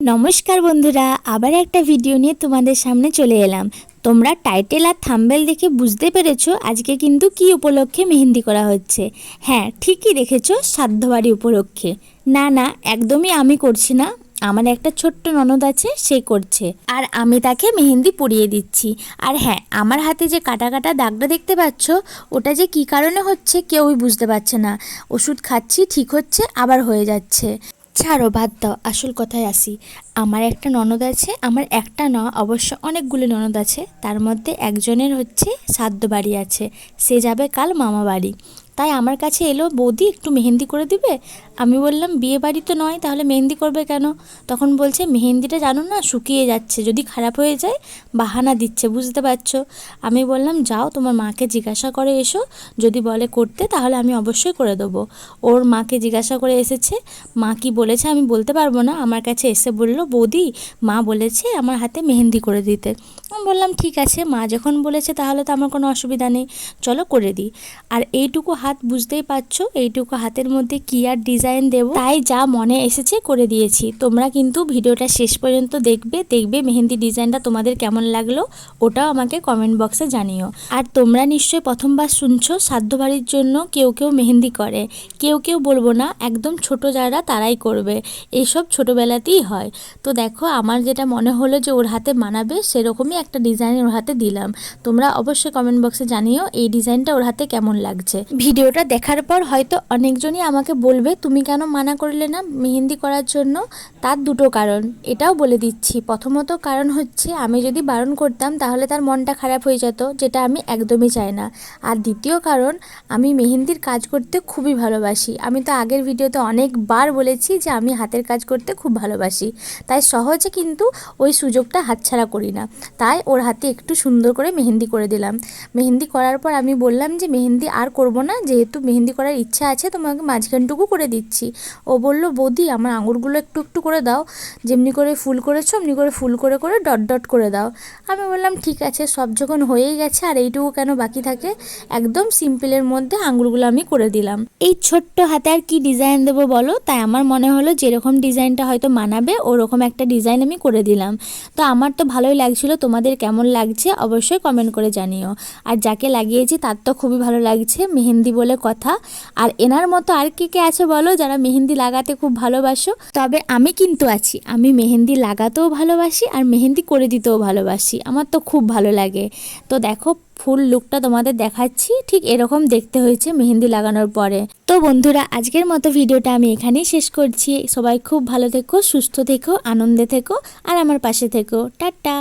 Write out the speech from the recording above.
নমস্কার বন্ধুরা, আবার একটা ভিডিও নিয়ে তোমাদের সামনে চলে এলাম। তোমরা টাইটেল আর থাম্বেল দেখে বুঝতে পেরেছ আজকে কিন্তু কি উপলক্ষে মেহেন্দি করা হচ্ছে। হ্যাঁ ঠিকই দেখেছ, সাধ্যবাড়ি উপলক্ষে। না না, একদমই আমি করছি না, আমার একটা ছোট্ট ননদ আছে, সে করছে। আর আমি তাকে মেহেন্দি পরিয়ে দিচ্ছি। আর হ্যাঁ আমার হাতে যে কাটা কাটা দাগটা দেখতে পাচ্ছ, ওটা যে কি কারণে হচ্ছে কেউই বুঝতে পারছে না। ওষুধ খাচ্ছি, ঠিক হচ্ছে, আবার হয়ে যাচ্ছে। ছাড়ো, বাদ দাও, আসল কথায় আসি। আমার একটা ননদ আছে, আমার একটা ন, অবশ্য অনেকগুলো ননদ আছে। তার মধ্যে একজনের হচ্ছে সাদ্য বাড়ি আছে। সে যাবে কাল মামা বাড়ি তাই আমার কাছে এলো, বৌদি, একটু মেহেন্দি করে দিবে? আমি বললাম, বিয়ে বাড়ি তো নয়, তাহলে মেহেন্দি করবে কেন? তখন বলছে, মেহেন্দিটা জানো না, শুকিয়ে যাচ্ছে, যদি খারাপ হয়ে যায়, বাহানা দিচ্ছে, বুঝতে পারছ? আমি বললাম, যাও, তোমার মাকে জিজ্ঞাসা করে এসো, যদি বলে করতে, তাহলে আমি অবশ্যই করে দেবো। ওর মাকে জিজ্ঞাসা করে এসেছে, মা কি বলেছে আমি বলতে পারব না? আমার কাছে এসে বলল, বৌদি, মা বলেছে আমার হাতে মেহেন্দি করে দিতে। আমি বললাম, ঠিক আছে, মা যখন বলেছে, তাহলে তো আমার কোনো অসুবিধা নেই, চলো করে দিই। আর এইটুকু হাত বুঝতেই পারছ, এইটুকু হাতের মধ্যে কি আর ডিজাইন দেব। তাই যা মনে এসেছে করে দিয়েছি। তোমরা কিন্তু ভিডিওটা শেষ পর্যন্ত দেখবে দেখবে মেহেন্দি ডিজাইনটা তোমাদের কেমন লাগল, ওটাও আমাকে কমেন্ট বক্সে জানিও। আর তোমরা নিশ্চয়ই প্রথমবার শুনছো, সাধ্য বাড়ির জন্য কেউ কেউ মেহেন্দি করে। কেউ কেউ বলব না, একদম ছোট যারা তারাই করবে। এইসব ছোটোবেলাতেই হয়। তো দেখো, আমার যেটা মনে হলো যে ওর হাতে মানাবে, সেরকমই একটা ডিজাইন ওর হাতে দিলাম। তোমরা অবশ্যই কমেন্ট বক্সে জানিও, এই ডিজাইনটা ওর হাতে কেমন লাগছে। ভিডিওটা দেখার পর হয়তো অনেকজনই আমাকে বলবে, তুমি কেন মানা করলে না মেহেন্দি করার জন্য? তার দুটো কারণ। এটাও বলে দিচ্ছি। প্রথমত কারণ হচ্ছে, আমি যদি বারণ করতাম তাহলে তার মনটা খারাপ হয়ে যেত, যেটা আমি একদমই চাই না। আর দ্বিতীয় কারণ, আমি মেহেন্দির কাজ করতে খুবই ভালোবাসি। আমি তো আগের ভিডিওতে অনেকবার বলেছি যে আমি হাতের কাজ করতে খুব ভালোবাসি। তাই সহজে কিন্তু ওই সুযোগটা হাতছাড়া করি না। তাই ওর হাতে একটু সুন্দর করে মেহেন্দি করে দিলাম। মেহেন্দি করার পর আমি বললাম যে, মেহেন্দি আর করব না। যেহেতু মেহেন্দি করার ইচ্ছা আছে, তোমাকে মাঝখানটুকু করে দিচ্ছি। ও বলল, বৌদি, আমার আঙুরগুলো একটু একটু করে দাও। যেমনি করে ফুল করেছ, অমনি করে ফুল করে করে ডট ডট করে দাও। আমি বললাম, ঠিক আছে, সব যখন হয়েই গেছে আর এইটুকু কেন বাকি থাকে? একদম সিম্পলের মধ্যে আঙুরগুলো আমি করে দিলাম। এই ছোট্ট হাতে আর কি ডিজাইন দেবো বলো? তাই আমার মনে হলো যেরকম ডিজাইনটা হয়তো মানাবে, ওরকম একটা ডিজাইন আমি করে দিলাম। তো আমার তো ভালোই লাগছিল, তোমাদের কেমন লাগছে অবশ্যই কমেন্ট করে জানিও। আর যাকে লাগিয়েছি তার তো খুবই ভালো লাগছে, মেহেন্দি বলে কথা। আর এনার মতো আর কে কে আছে বলো যারা মেহেন্দি লাগাতে খুব ভালোবাসো, তবে আমি কিন্তু আছি। আমি মেহেন্দি লাগাতেও ভালোবাসি আর মেহেন্দি করে দিতেও ভালোবাসি। আমার তো খুব ভালো লাগে। তো দেখো, ফুল লুকটা তোমাদের দেখাচ্ছি। ঠিক এরকম দেখতে হয়েছে মেহেন্দি লাগানোর পরে। তো বন্ধুরা, আজকের মতো ভিডিওটা আমি এখানেই শেষ করছি। সবাই খুব ভালো থেকো, সুস্থ থেকো, আনন্দে থেকো, আর আমার পাশে থেকো। টাটা!